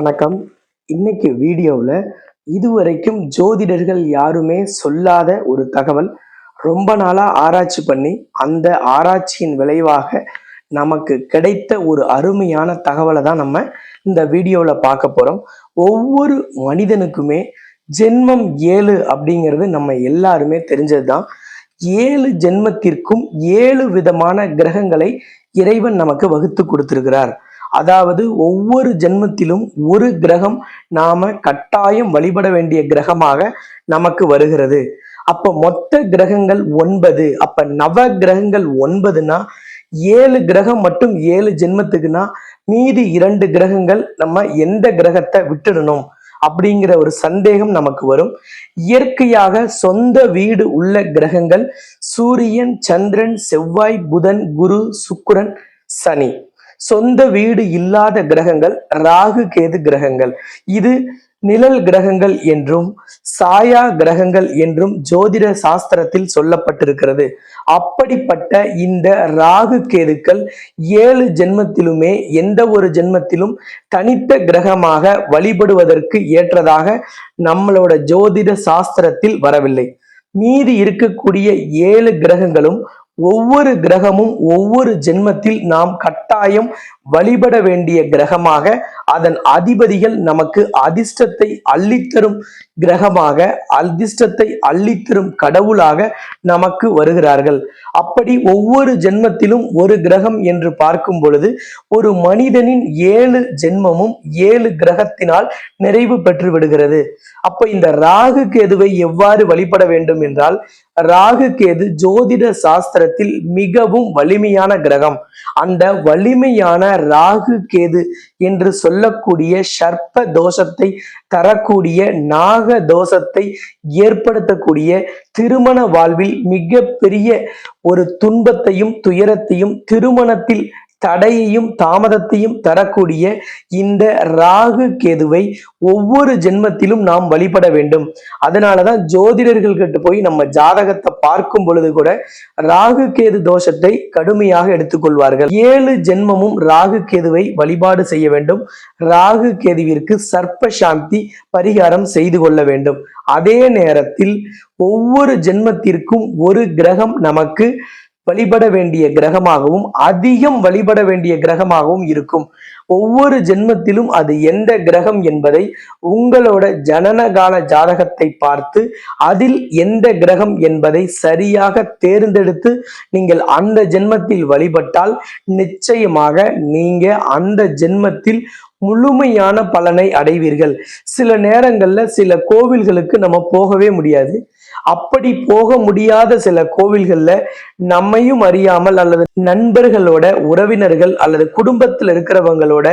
வணக்கம். இன்னைக்கு வீடியோவில் இதுவரைக்கும் ஜோதிடர்கள் யாருமே சொல்லாத ஒரு தகவல் ரொம்ப நாளாக ஆராய்ச்சி பண்ணி அந்த ஆராய்ச்சியின் விளைவாக நமக்கு கிடைத்த ஒரு அருமையான தகவலை தான் நம்ம இந்த வீடியோவில் பார்க்க போகிறோம் ஒவ்வொரு மனிதனுக்குமே ஜென்மம் ஏழு அப்படிங்கிறது நம்ம எல்லாருமே தெரிஞ்சது தான் ஏழு ஜென்மத்திற்கும் ஏழு விதமான கிரகங்களை இறைவன் நமக்கு வகுத்து கொடுத்திருக்கிறார். அதாவது ஒவ்வொரு ஜென்மத்திலும் ஒரு கிரகம் நாம கட்டாயம் வழிபட வேண்டிய கிரகமாக நமக்கு வருகிறது. அப்ப மொத்த கிரகங்கள் ஒன்பது. அப்ப நவ கிரகங்கள் ஒன்பதுனா ஏழு கிரகம் மட்டும் ஏழு ஜென்மத்துக்குன்னா மீதி இரண்டு கிரகங்கள் நம்ம எந்த கிரகத்தை விட்டுடணும் அப்படிங்கிற ஒரு சந்தேகம் நமக்கு வரும். இயற்கையாக சொந்த வீடு உள்ள கிரகங்கள் சூரியன் சந்திரன் செவ்வாய் புதன் குரு சுக்கிரன் சனி. சொந்த வீடு இல்லாத கிரகங்கள் ராகு கேது கிரகங்கள். இது நிழல் கிரகங்கள் என்றும் சாயா கிரகங்கள் என்றும் ஜோதிட சாஸ்திரத்தில் சொல்லப்பட்டிருக்கிறது. அப்படிப்பட்ட இந்த ராகு கேதுக்கள் ஏழு ஜென்மத்திலுமே எந்த ஒரு ஜென்மத்திலும் தனித்த கிரகமாக வழிபடுவதற்கு ஏற்றதாக நம்மளோட ஜோதிட சாஸ்திரத்தில் வரவில்லை. மீதி இருக்கக்கூடிய ஏழு கிரகங்களும் ஒவ்வொரு கிரகமும் ஒவ்வொரு ஜென்மத்தில் நாம் கட்டாயம் வழிபட வேண்டிய கிரகமாக அதன் அதிபதிகள் நமக்கு அதிர்ஷ்டத்தை அள்ளித்தரும் கிரகமாக அதிர்ஷ்டத்தை அள்ளித்தரும் கடவுளாக நமக்கு வருகிறார்கள். அப்படி ஒவ்வொரு ஜென்மத்திலும் ஒரு கிரகம் என்று பார்க்கும் பொழுது ஒரு மனிதனின் ஏழு ஜென்மமும் ஏழு கிரகத்தினால் நிறைவு பெற்று விடுகிறது அப்ப இந்த ராகு கேதுவை எவ்வாறு வழிபட வேண்டும் என்றால் ராகு கேது ஜோதிட சாஸ்திரத்தில் மிகவும் வலிமையான கிரகம். அந்த வலிமையான ராகு கேது என்று சொல்லக்கூடிய சர்ப்ப தோஷத்தை தரக்கூடிய நாக தோஷத்தை ஏற்படுத்தக்கூடிய திருமண வாழ்வில் மிக பெரிய ஒரு துன்பத்தையும் துயரத்தையும் திருமணத்தில் தடையையும் தாமதத்தையும் தரக்கூடிய இந்த ராகு கேதுவை ஒவ்வொரு ஜென்மத்திலும் நாம் வழிபட வேண்டும். அதனாலதான் ஜோதிடர்கள் கிட்ட போய் நம்ம ஜாதகத்தை பார்க்கும் பொழுது கூட ராகு கேது தோஷத்தை கடுமையாக எடுத்துக்கொள்வார்கள். ஏழு ஜென்மமும் ராகு கேதுவை வழிபாடு செய்ய வேண்டும். ராகு கேதுவிற்கு சர்ப்ப சாந்தி பரிகாரம் செய்து கொள்ள வேண்டும். அதே நேரத்தில் ஒவ்வொரு ஜென்மத்திற்கும் ஒரு கிரகம் நமக்கு வழிபட வேண்டிய கிரகமாகவும் அதிகம் வழிபட வேண்டிய கிரகமாகவும் இருக்கும். ஒவ்வொரு ஜென்மத்திலும் அது எந்த கிரகம் என்பதை உங்களோட ஜனனகால ஜாதகத்தை பார்த்து அதில் எந்த கிரகம் என்பதை சரியாக தேர்ந்தெடுத்து நீங்கள் அந்த ஜென்மத்தில் வழிபட்டால் நிச்சயமாக நீங்க அந்த ஜென்மத்தில் முழுமையான பலனை அடைவீர்கள். சில நேரங்கள்ல சில கோவில்களுக்கு நம்ம போகவே முடியாது. அப்படி போக முடியாத சில கோவில்கள்ல நம்மையும் அறியாமல் அல்லது நண்பர்களோட உறவினர்கள் அல்லது குடும்பத்தில் இருக்கிறவங்களோட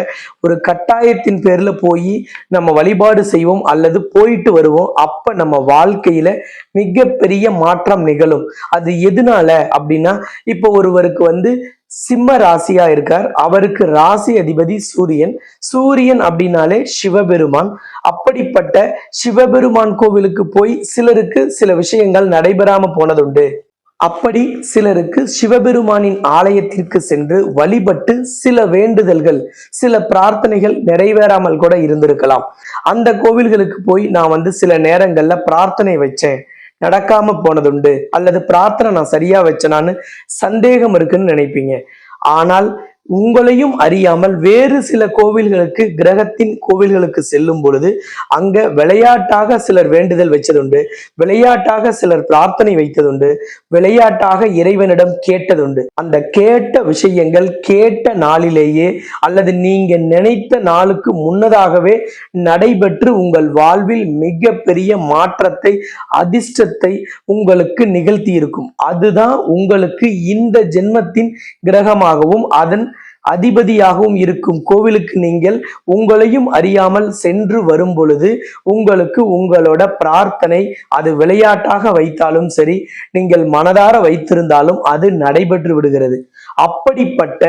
ஒரு கட்டாயத்தின் பேர்ல போய் நம்ம வழிபாடு செய்வோம் அல்லது போயிட்டு வருவோம். அப்ப நம்ம வாழ்க்கையில மிகப்பெரிய மாற்றம் நிகழும். அது எதனால அப்படின்னா இப்போ ஒருவருக்கு வந்து சிம்ம ராசியா இருக்கார். அவருக்கு ராசி அதிபதி சூரியன். சூரியன் அப்படின்னாலே சிவபெருமான். அப்படிப்பட்ட சிவபெருமான் கோவிலுக்கு போய் சிலருக்கு சில விஷயங்கள் நடைபெறாம போனதுண்டு. அப்படி சிலருக்கு சிவபெருமானின் ஆலயத்திற்கு சென்று வழிபட்டு சில வேண்டுதல்கள் சில பிரார்த்தனைகள் நிறைவேறாமல் கூட இருந்திருக்கலாம். அந்த கோவில்களுக்கு போய் நான் வந்து சில நேரங்கள்ல பிரார்த்தனை வச்சேன். நடக்காம போனதுண்டு. அல்லது பிரார்த்தனை நான் சரியா வச்சனான்னு சந்தேகம் இருக்குன்னு நினைப்பீங்க. ஆனால் உங்களையும் அறியாமல் வேறு சில கோவில்களுக்கு கிரகத்தின் கோவில்களுக்கு செல்லும் பொழுது அங்க விளையாட்டாக சிலர் வேண்டுதல் வச்சதுண்டு விளையாட்டாக சிலர் பிரார்த்தனை வைத்ததுண்டு விளையாட்டாக இறைவனிடம் கேட்டதுண்டு. அந்த கேட்ட விஷயங்கள் கேட்ட நாளிலேயே அல்லது நீங்க நினைத்த நாளுக்கு முன்னதாகவே நடைபெற்று உங்கள் வாழ்வில் மிக பெரிய மாற்றத்தை அதிர்ஷ்டத்தை உங்களுக்கு நிகழ்த்தி இருக்கும் அதுதான் உங்களுக்கு இந்த ஜென்மத்தின் கிரகமாகவும் அதன் அதிபதியாகவும் இருக்கும் கோவிலுக்கு நீங்கள் உங்களையும் அறியாமல் சென்று வரும் பொழுது உங்களுக்கு உங்களோட பிரார்த்தனை அது விளையாட்டாக வைத்தாலும் சரி நீங்கள் மனதார வைத்திருந்தாலும் அது நடைபெற்று விடுகிறது. அப்படிப்பட்ட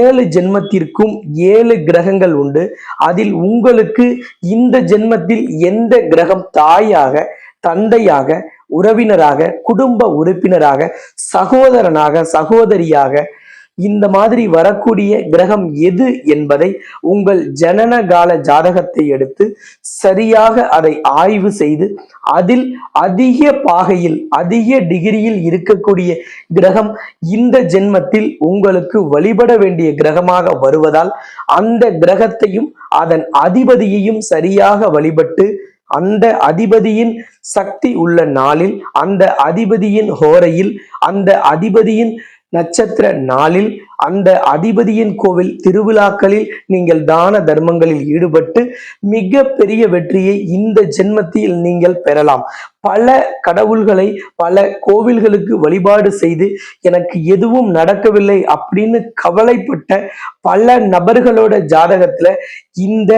ஏழு ஜென்மத்திற்கும் ஏழு கிரகங்கள் உண்டு. அதில் உங்களுக்கு இந்த ஜென்மத்தில் எந்த கிரகம் தாயாக தந்தையாக உறவினராக குடும்ப உறுப்பினராக சகோதரனாக சகோதரியாக இந்த மாதிரி வரக்கூடிய கிரகம் எது என்பதை உங்கள் ஜனன கால ஜாதகத்தை எடுத்து சரியாக அதை ஆய்வு செய்து அதில் அதிக பாகையில் அதிக டிகிரியில் இருக்கக்கூடிய கிரகம் இந்த ஜென்மத்தில் உங்களுக்கு வழிபட வேண்டிய கிரகமாக வருவதால் அந்த கிரகத்தையும் அதன் அதிபதியையும் சரியாக வழிபட்டு அந்த அதிபதியின் சக்தி உள்ள நாளில் அந்த அதிபதியின் ஹோரையில் அந்த அதிபதியின் நட்சத்திர நாளில் அந்த அதிபதியின் கோவில் திருவிழாக்களில் நீங்கள் தான தர்மங்களில் ஈடுபட்டு மிக பெரிய வெற்றியை இந்த ஜென்மத்தில் நீங்கள் பெறலாம். பல கடவுள்களை பல கோவில்களுக்கு வழிபாடு செய்து எனக்கு எதுவும் நடக்கவில்லை அப்படின்னு கவலைப்பட்ட பல நபர்களோட ஜாதகத்துல இந்த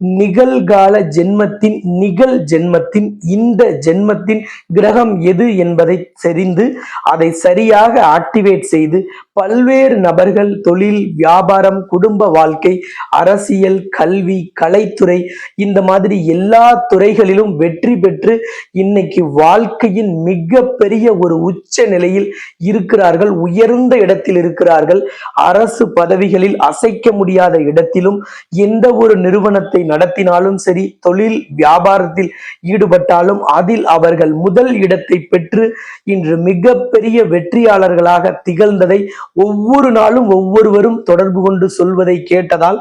நிகழ்கால ஜென்மத்தின் நிகழ் ஜென்மத்தின் இந்த ஜென்மத்தின் கிரகம் எது என்பதை தெரிந்து அதை சரியாக ஆக்டிவேட் செய்து பல்வேறு நபர்கள் தொழில் வியாபாரம் குடும்ப வாழ்க்கை அரசியல் கல்வி கலைத்துறை இந்த மாதிரி எல்லா துறைகளிலும் வெற்றி பெற்று இன்னைக்கு வாழ்க்கையின் மிக பெரிய ஒரு உச்ச நிலையில் இருக்கிறார்கள் உயர்ந்த இடத்தில் இருக்கிறார்கள். அரசு பதவிகளில் அசைக்க முடியாத இடத்திலும் எந்த ஒரு நிறுவனத்தை நடத்தினாலும் சரி தொழில் வியாபாரத்தில் ஈடுபட்டாலும் அதில் அவர்கள் முதல் இடத்தை பெற்று இன்று மிகப்பெரிய வெற்றியாளர்களாக திகழ்ந்ததை ஒவ்வொரு நாளும் ஒவ்வொருவரும் தொடர்பு கொண்டு சொல்வதை கேட்டதால்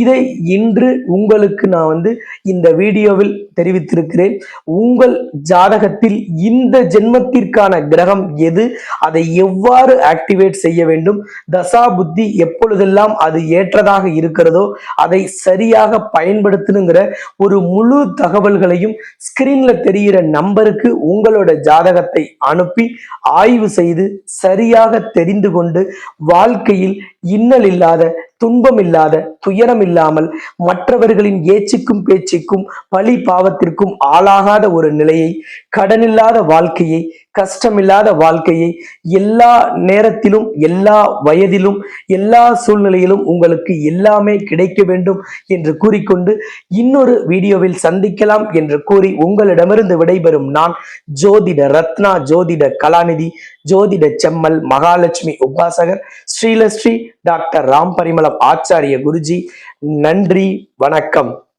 இதை இன்று உங்களுக்கு நான் வந்து இந்த வீடியோவில் தெரிவித்திருக்கிறேன். உங்கள் ஜாதகத்தில் இந்த ஜென்மத்திற்கான கிரகம் எது? அதை எவ்வாறு ஆக்டிவேட் செய்ய வேண்டும்? தசா புத்தி எப்பொழுதெல்லாம் அது ஏற்றதாக இருக்கிறதோ அதை சரியாக பயன்படுத்தணுங்கிற ஒரு முழு தகவல்களையும் ஸ்கிரீன்ல தெரிகிற நம்பருக்கு உங்களோட ஜாதகத்தை அனுப்பி ஆய்வு செய்து சரியாக தெரிந்து கொண்டு வாழ்க்கையில் இன்னல் இல்லாத துன்பம் இல்லாத துயரம் இல்லாமல் மற்றவர்களின் ஏச்சுக்கும் பேச்சுக்கும் பழி பாவத்திற்கும் ஆளாகாத ஒரு நிலையை கடனில்லாத வாழ்க்கையை கஷ்டமில்லாத வாழ்க்கையை எல்லா நேரத்திலும் எல்லா வயதிலும் எல்லா சூழ்நிலையிலும் உங்களுக்கு எல்லாமே கிடைக்க வேண்டும் என்று கூறிக்கொண்டு இன்னொரு வீடியோவில் சந்திக்கலாம் என்று கூறி உங்களிடமிருந்து விடைபெறும் நான் ஜோதிட ரத்னா ஜோதிட கலாநிதி ஜோதிட செம்மல் மகாலட்சுமி உபாசகர் ஸ்ரீலஸ்ரீ டாக்டர் ராம் பரிமள ஆச்சாரிய குருஜி நன்றி வணக்கம்.